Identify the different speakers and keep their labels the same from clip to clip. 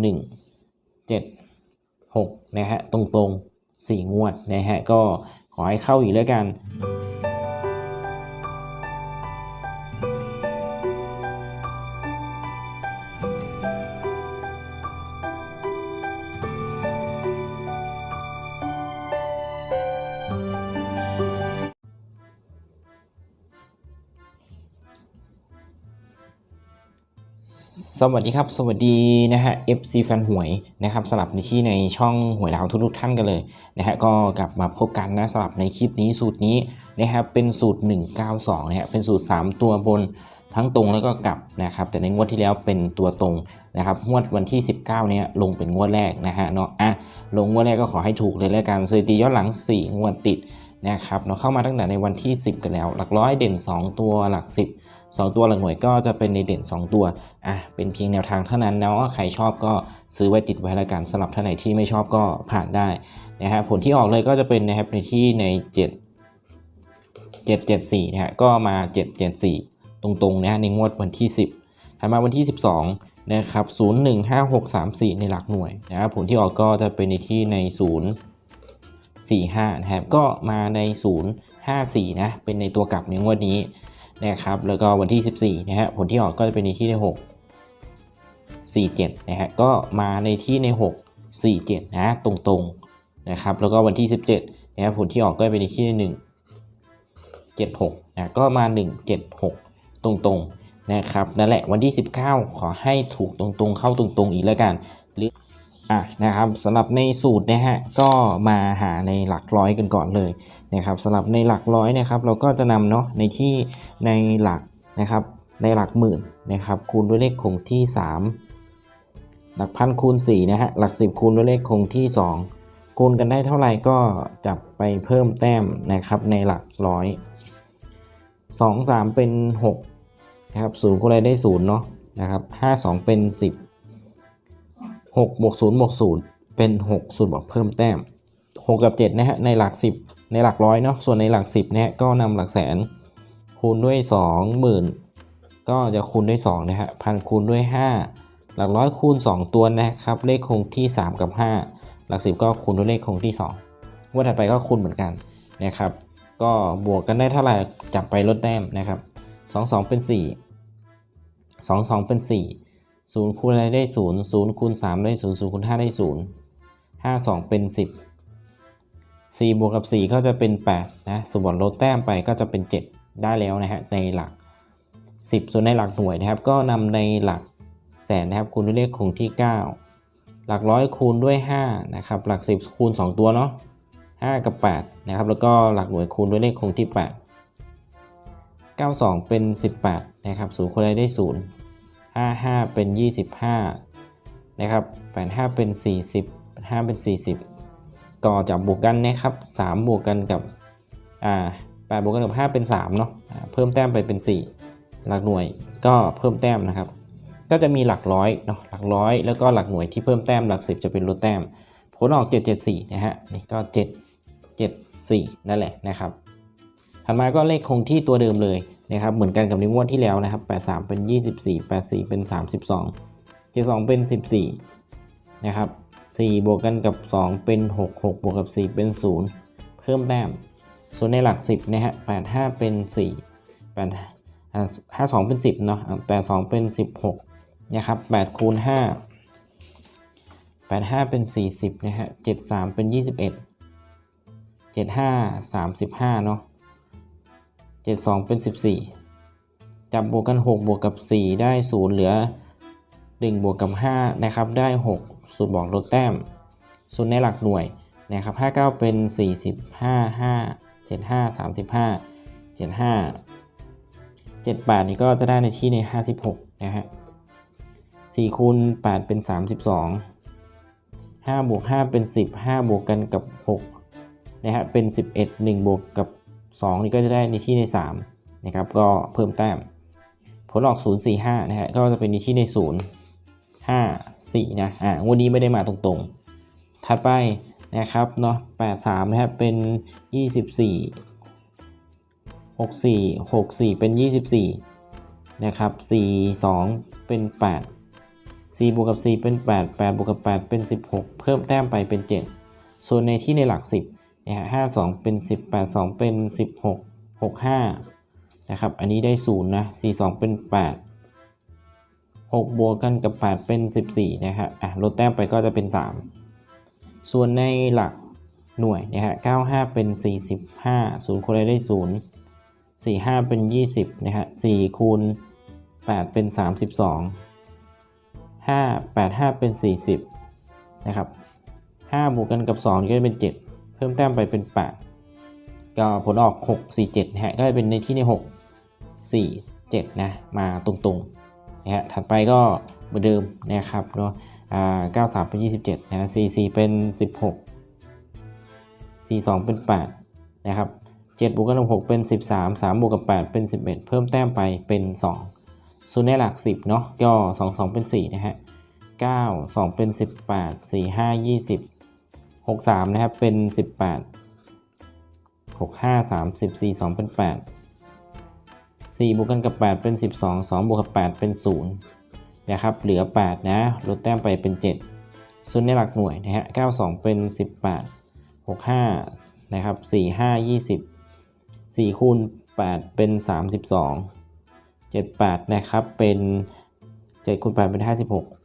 Speaker 1: หนึ่งเจ็ดหกนะฮะตรงๆสี่งวดนะฮะก็ขอให้เข้าอีกแล้วกัน สวัสดีครับ สวัสดีนะฮะ FC แฟนหวยนะครับสลับในที่ในช่องหวยดาวทุกๆท่านกันเลยนะฮะก็กลับมาพบกันนะสลับในคลิปนี้สูตรนี้นะครับเป็นสูตร 192นะฮะเป็นสูตร 3 ตัวบนทั้งตรงแล้วก็กลับนะครับแต่ในงวดที่แล้วเป็นตัวตรงนะครับงวดวันที่ 19เนี่ยลงเป็นงวดแรกนะฮะเนาะอะลงงวดแรกก็ขอให้ถูกเลยแล้วกันสถิติย้อนหลัง 4 งวดติดนะครับเนาะเข้ามาตั้งแต่ในวันที่ 10 กันแล้ว หลักร้อยเด่น 2 ตัวหลัก 10 2 ตัวหลักหน่วยก็จะเป็นในเด่น 2 ตัวอะเป็นเพียงแนวทางเท่านั้นเนาใครชอบก็ซื้อไว้ติดไว้แล้วกันสำหรับท่านไหนที่ไม่ชอบก็ผ่านได้นะฮะผลที่ออกเลยก็จะเป็นนะครับในที่ใน 7 774นะฮะก็มา 774 ตรงๆนะฮะในงวดวันที่ 10ถัดมาวันที่ 12นะครับ015634 ในหลักหน่วยนะครับผลที่ออกก็จะเป็นในที่ใน 0 45นะครับก็มาใน 054นะเป็นในตัวกลับในงวดนี้ นะครับแล้วก็วันที่ 14นะฮะผลที่ออกก็จะเป็นในที่ใน 6 47นะฮะก็มาในที่ใน 6 47นะตรงๆนะครับแล้วก็วันที่ 17นะฮะผลที่ออกก็จะเป็นในที่ใน 1 76นะก็มา 176 ตรงๆนะครับนั่นแหละวันที่ 19 ขอให้ถูกตรงๆ เข้าตรงๆอีกแล้วกันหรือ อะนะครับสำหรับในสูตรนะฮะก็มาหาในหลักร้อยกันก่อนเลยนะครับสำหรับในหลักร้อยนะครับเราก็จะนำเนาะในที่ในหลักนะครับในหลักหมื่นนะครับคูณด้วยเลขคงที่ 3 หลักพันคูณ4นะฮะหลัก 10 คูณด้วยเลขคงที่ 2 คูณกันได้เท่าไหร่ก็จับไปเพิ่มแต้มนะครับในหลักร้อย2 3 เป็น6นะครับศูนย์คูณอะไรได้0เนาะนะครับ5 2 เป็น 10 6บวก0บวก0เป็น 6สูตรบอกเพิ่มแต้ม 6 กับ7นะฮะในหลัก 10 ในหลักร้อยเนาะส่วนในหลัก 10นะฮะก็นำหลักแสน คูณด้วย 20,000 ก็จะคูณด้วย2นะฮะพันคูณด้วย 5 หลักร้อยคูณ 2 ตัวนะครับเลขคงที่ 3 กับ 5 หลัก 10 ก็คูณด้วยเลขคงที่2งวดถัดไปก็คูณเหมือนกันนะครับก็บวกกันได้เท่าไหร่จับไปลดแต้มนะครับ 2 2 เป็น 4 2 2 เป็น 4 ศูนย์คูณอะไรได้ศูนย์ศูนย์คูณสามได้ศูนย์ศูนย์คูณห้าได้ศูนย์ห้าสองเป็นสิบสี่บวกกับสี่ก็จะเป็นแปดนะส่วนลดแต้มไปก็จะเป็นเจ็ดได้แล้วนะฮะในหลักสิบส่วนในหลักหน่วยนะครับ ก็นำในหลักแสนนะครับคูณด้วยเลขคงที่เก้าหลักร้อยคูณด้วยห้านะครับหลักสิบคูณสองตัวเนาะห้ากับแปดนะครับแล้วก็หลักหน่วยคูณด้วยเลขคงที่แปดเก้าสองเป็นสิบแปดนะครับศูนย์คูณอะไรได้ศูนย์ 55 เป็น 25 นะครับ 85 เป็น 40 5เป็น 40 ต่อจากบวกกันนะครับ 3 บวกกันกับ อ่า8บวกกันกับ 5 เป็น 3 เนาะเพิ่มแต้มไปเป็น 4 หลักหน่วยก็เพิ่มแต้มนะครับ ก็จะมีหลักร้อยเนาะหลักร้อยแล้วก็หลักหน่วยที่เพิ่มแต้มหลัก 10 จะเป็นลดแต้มผลออก 774 นะฮะ นี่ก็ 7 74 นั่นแหละนะครับ ถัดมาก็เลขคงที่ตัวเดิมเลยนะครับเหมือนกันกับในงวดที่แล้วนะครับ 83 เป็น 24 84 เป็น 32 72 เป็น 14 นะครับ 4 บวกกันกับ 2 เป็น 6 6 บวกกับ 4 เป็น 0 เพิ่มแต้ม ส่วนในหลัก 10นะฮะ85 เป็น 4 8อ่า52 เป็น 10 เนาะ82 เป็น 16 นะครับ8คูณ 5 85 เป็น 40 นะฮะ73 เป็น 21 75 35 เนาะ 72 เป็น 14 จับบวกกัน 6 บวกกับ 4 ได้ 0 เหลือ 1 บวกกับ 5 นะครับ ได้ 6 สูตรบอกลดแต้มส่วนในหลักหน่วยนะครับ 59 เป็น 45 5 75 35 75 78 นี่ก็จะได้ในที่ใน 56 นะฮะ4คูณ8เป็น 32 5บวก5เป็น 10 5 บวกกันกับ6นะฮะเป็น 11 1 บวกกับ 2 นี่ก็จะได้ในที่ใน3นะครับก็เพิ่มแต้ม ผลออก 0 4 5นะฮะก็จะเป็นในที่ใน 0 5 4นะอ่างวันนี้ไม่ได้มาตรงๆ ถัดไปนะครับเนาะ8 3นะครับเป็น 24 6 4 6 4 เป็น 24 นะครับ 4 2 เป็น 8 4 บวกกับ 4 เป็น 8 8 บวกกับ 8 เป็น 16 เพิ่มแต้มไปเป็น 7 ส่วนในที่ในหลัก 10 นะฮะ5 2เป็น10 8 2เป็น16 6 5นะครับ อันนี้ได้0นะ4 2เป็น8 6บวกกันกับ8เป็น14นะฮะอะลดแต้มไปก็จะเป็น3ส่วนในหลักหน่วยนะฮะ95 เป็น 45 0คูณอะไรได้ 0 45 เป็น 20นะฮะ4คูณ8เป็น 32 5 8 5 เป็น 40นะครับ5บวกกันกับ 2 ก็จะเป็น 7 เพิ่มแต้มไปเป็น 8 ก็ผลออก 6 4 7นะฮะก็จะเป็นในที่ใน 6 4 7 นะ มาตรงๆนะฮะถัดไปก็เหมือนเดิมนะครับเนาะอ่า93 เป็น 27 นะ 44 เป็น 16 42 เป็น 8 นะครับ7บวกกันกับ6เป็น 13 3บวกกับ 8 เป็น 11 เพิ่มแต้มไปเป็น 2 ส่วนในหลัก 10 เนาะก็2 2 เป็น 4 นะฮะ 9 2 เป็น 18 4 5 20 6 3 นะครับ เป็น 18 6 5 30 4 2 เป็น 8 4 บวกกันกับ 8 เป็น 12 2 บวกกับ 8 เป็น 0 นะครับ เหลือ 8 นะ ลดแต้มไปเป็น 7 ส่วนในหลักหน่วยนะฮะ 92 เป็น 18 65 นะครับ 4 5 20 4 คูณ 8 เป็น 32 78 นะครับ เป็น 7คูณ8เป็น 56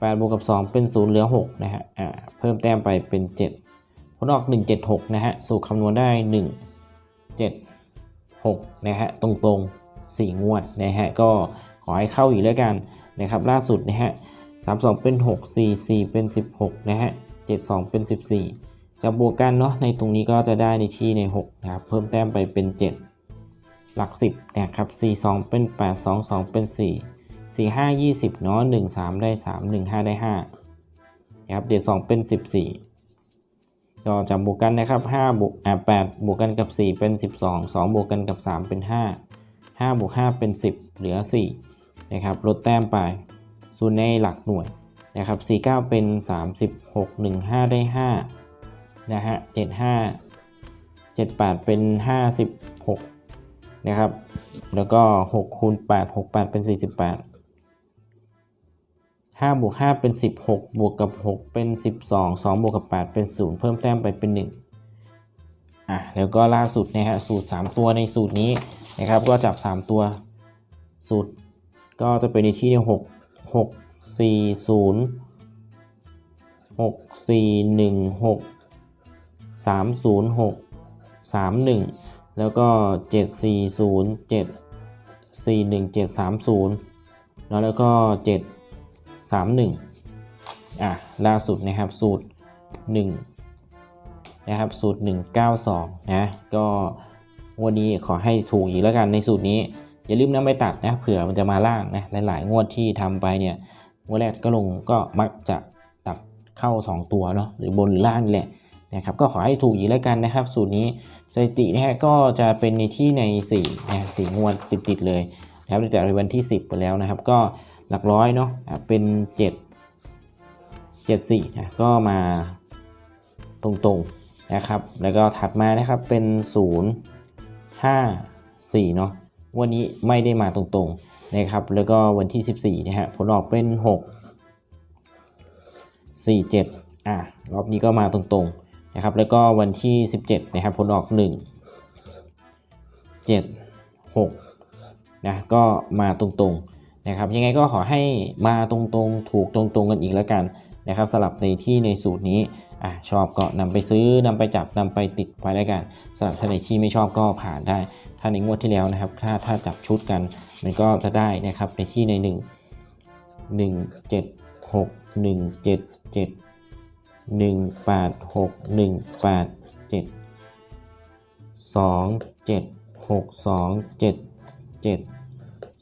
Speaker 1: 8บวกกับ 2 เป็น 0 เหลือ 6 นะฮะอ่าเพิ่มแต้มไปเป็น 7 ผลออก 176 นะฮะ สูตรคำนวณได้ 1 7 6 นะฮะ ตรงๆ 4 งวด นะฮะ ก็ขอให้เข้าอีกแล้วกันนะครับ ล่าสุดนะฮะ 32 เป็น 6 4 4 เป็น 16 นะฮะ 72 เป็น 14 จะบวกกันเนาะ ในตรงนี้ก็จะได้ในที่ใน 6 นะครับ เพิ่มแต้มไปเป็น 7 หลัก 10 นะครับ 4 2 เป็น 8 2 2 เป็น 4 4 5 20เนาะ1 3 ได้ 3 1 5 ได้5นะครับเดี๋ยว2เป็น 14 ก็จะบวกกันนะครับ5บวกอ่า8บวกกันกับ 4 เป็น 12 2 บวกกันกับ 3 เป็น 5 5บวก5เป็น 10 เหลือ 4 นะครับ ลดแต้มไปส่วนในหลักหน่วยนะครับ 49 เป็น 36 15 ได้ 5 นะฮะ 75 78 เป็น 56 นะครับ แล้วก็ 6 คูณ 8 6 8 เป็น 48 5บวก5เป็น 16 บวกกับ 6 เป็น 12 2 บวกกับ 8 เป็น 0 เพิ่มแต้มไปเป็น 1 อะ แล้วก็ล่าสุดนะฮะสูตร 3 ตัวในสูตรนี้นะครับ ก็จับ 3 ตัวสูตรก็จะเป็นในที่ 6 6 4 0 6 4 1 6 3 0 6 3 1 แล้วก็ 7 4 0 7 4 1 7 3 0 แล้วแล้วก็ 7 3 1อะล่าสุดนะครับสูตร 1 นะครับ สูตร 192 นะ ก็วันนี้ขอให้ถูกอีกแล้วกันในสูตรนี้ อย่าลืมนำไปตัดนะเผื่อมันจะมาล่างนะหลายๆ งวดที่ทำไปเนี่ยงวดแรกก็ลงก็มักจะตัดเข้า 2 ตัวเนาะหรือบนหรือล่างนี่แหละนะครับก็ขอให้ถูกอีกแล้วกันนะครับ สูตรนี้สถิตินะฮะก็จะเป็นในที่ใน4นะสี่งวดติดๆเลยนะครับตั้งแต่วันที่ 10 ไปแล้วนะครับ ก็ หลักร้อยเนาะเป็น 7 7 4นะก็มาตรงๆนะครับ แล้วก็ถัดมานะครับเป็น 0 5 4เนาะวันนี้ไม่ได้มาตรงๆนะครับ แล้วก็วันที่ 14นะฮะผลออกเป็น 6 4 7อะรอบนี้ก็มาตรงๆนะครับ แล้วก็วันที่ 17นะครับผลออก 1 7 6นะก็มาตรงๆ นะครับยังไงก็ขอให้มาตรงๆ ถูกตรงๆกันอีกแล้วกันนะครับสลับในที่ในสูตรนี้อะชอบก็นำไปซื้อนำไปจับนำไปติดไว้แล้วกันสำหรับท่านไหนที่ไม่ชอบก็ผ่านได้ ถ้าในงวดที่แล้วนะครับถ้าถ้าจับชุดกัน มันก็จะได้นะครับในที่ใน 1 1 7 6 1 7 7 1 8 6 1 8 7 2 7 6 2 7 7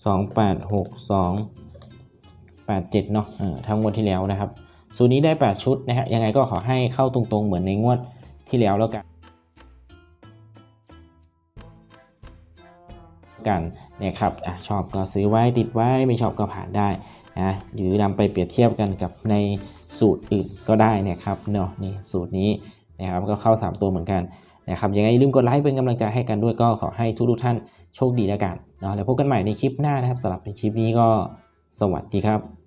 Speaker 1: 2 8 6 2 8 7เนาะเออทั้งงวดที่แล้วนะครับสูตรนี้ได้ 8 ชุดนะฮะยังไงก็ขอให้เข้าตรงๆ เหมือนในงวดที่แล้วแล้วกันกันนะครับอชอบก็ซื้อไว้ติดไว้ไม่ชอบก็ผ่านได้นะหรือนำไปเปรียบเทียบกันกับในสูตรอื่นก็ได้นะครับเนาะนี่สูตรนี้นะครับก็เข้า 3 ตัวเหมือนกันนะครับยังไงลืมกดไลค์เป็นกำลังใจให้กันด้วยก็ขอให้ทุกๆท่าน โชคดีแล้วกันเนาะแล้วพบกันใหม่ในคลิปหน้านะครับสำหรับในคลิปนี้ก็สวัสดีครับ